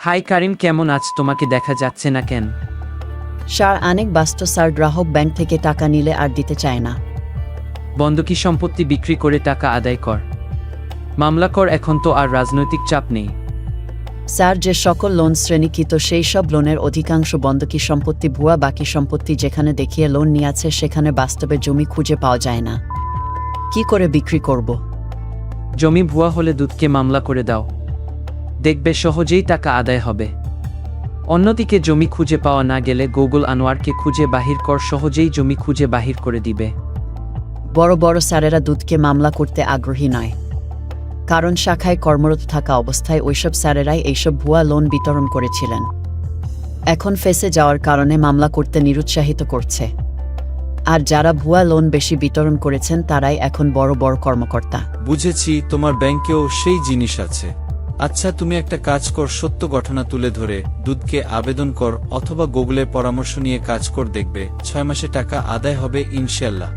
High কারিম কেমন আজ তোমাকে দেখা যাচ্ছে না কেন? স্যার অনেক ব্যস্ত স্যার গ্রাহক ব্যাংক থেকে টাকা নিলে আর দিতে চায় না। বন্ধকি সম্পত্তি বিক্রি করে টাকা আদায় কর। মামলা কর এখন তো আর রাজনৈতিক চাপ নেই। স্যার যে সকল লোন শ্রেণীকৃত সেই সব লোনের অধিকাংশ বন্ধকি সম্পত্তি ভুয়া বাকি সম্পত্তি যেখানে দেখিয়ে লোন নিয়েছে সেখানে বাস্তবে জমি খুঁজে পাওয়া যায় না। কি করে বিক্রি করব? জমি ভুয়া হলে দুধকে মামলা করে দাও। দেখবে সহজেই টাকা আদায় হবে। অন্যদিকে জমি খুঁজে পাওয়া না গেলে গুগল আনোয়ারকে খুঁজে বাহির কর সহজেই জমি খুঁজে বাহির করে দিবে। বড় বড় স্যারেরা দুধকে মামলা করতে আগ্রহী নয়। কারণ শাখায় কর্মরত থাকা অবস্থায় ওইসব স্যারেরাই এইসব ভুয়া লোন বিতরণ করেছিলেন। এখন ফেসে যাওয়ার কারণে মামলা করতে নিরুৎসাহিত করছে। আর যারা ভুয়া লোন বেশি বিতরণ করেছেন তারাই এখন বড় বড় কর্মকর্তা। বুঝেছি তোমার ব্যাংকেও সেই জিনিস আছে। আচ্ছা তুমি একটা কাজ কর, সত্য ঘটনা তুলে ধরে, দুধকে আবেদন কর, অথবা গুগলের পরামর্শ নিয়ে কাজ কর, দেখবে, ছয় মাসে টাকা আদায় হবে ইনশাল্লাহ